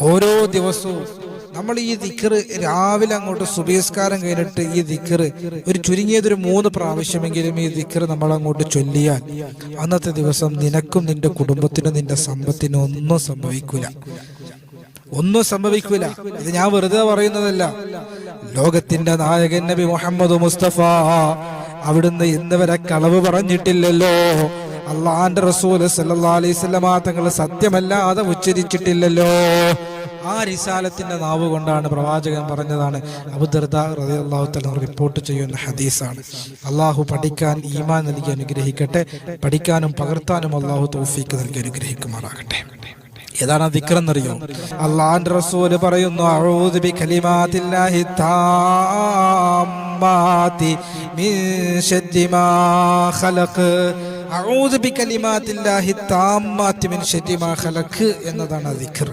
ഓരോ ദിവസവും നമ്മൾ ഈ ദിക്കറ് രാവിലെ അങ്ങോട്ട് സുബേസ്കാരം കഴിഞ്ഞിട്ട് ഈ ദിക്കറ് ഒരു ചുരുങ്ങിയതൊരു മൂന്ന് പ്രാവശ്യമെങ്കിലും ഈ ദിക്കറ് നമ്മൾ അങ്ങോട്ട് ചൊല്ലിയാൽ അന്നത്തെ ദിവസം നിനക്കും നിന്റെ കുടുംബത്തിനും നിന്റെ സമ്പത്തിനും ഒന്നും സംഭവിക്കൂല. ഒന്നും സംഭവിക്കൂല. ഇത് ഞാൻ വെറുതെ പറയുന്നതല്ല. ലോകത്തിന്റെ നായകൻ നബി മുഹമ്മദ് മുസ്തഫ അവിടുന്ന് ഇന്ന് വരെ കളവ് പറഞ്ഞിട്ടില്ലല്ലോ. അള്ളാന്റെ റസൂൽ തങ്ങൾ സത്യമല്ലാതെ ഉച്ചരിച്ചിട്ടില്ലല്ലോ. ആ റിസാലത്തിന്റെ നാവ് കൊണ്ടാണ് പ്രവാചകൻ പറഞ്ഞതാണ് അബുദർദ റിപ്പോർട്ട് ചെയ്യുന്ന ഹദീസാണ്. അള്ളാഹു പഠിക്കാൻ ഈമാൻ നൽകി അനുഗ്രഹിക്കട്ടെ. പഠിക്കാനും പകർത്താനും അള്ളാഹു തോഫീക്ക് നൽകി അനുഗ്രഹിക്കുമാറാകട്ടെ. ഏതാണ് ദിക്റെന്നറിയോ? അള്ളാഹാന്റെ റസൂൽ പറയുന്നു അഊദു ബി കലിമാത്തില്ലാഹി താമ്മാതി മിൻ ഖലഖ്. അഊദു ബി കലിമാത്തില്ലാഹി താമ്മാതി മിൻ ശദ്ദി മാ ഖലഖ് എന്നതാണ് ദിക്ർ.